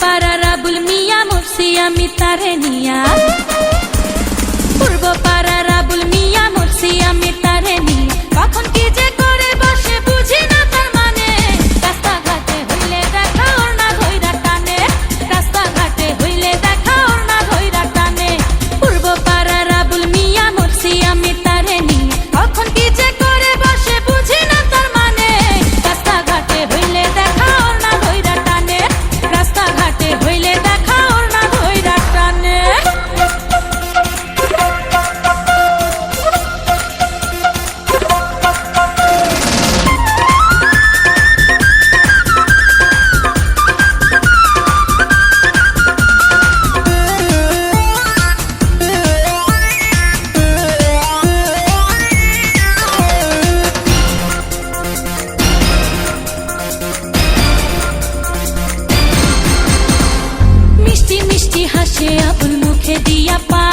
পাড়া রাবুল মিয়া মরছি আমি তারে নিয়া। दिया पा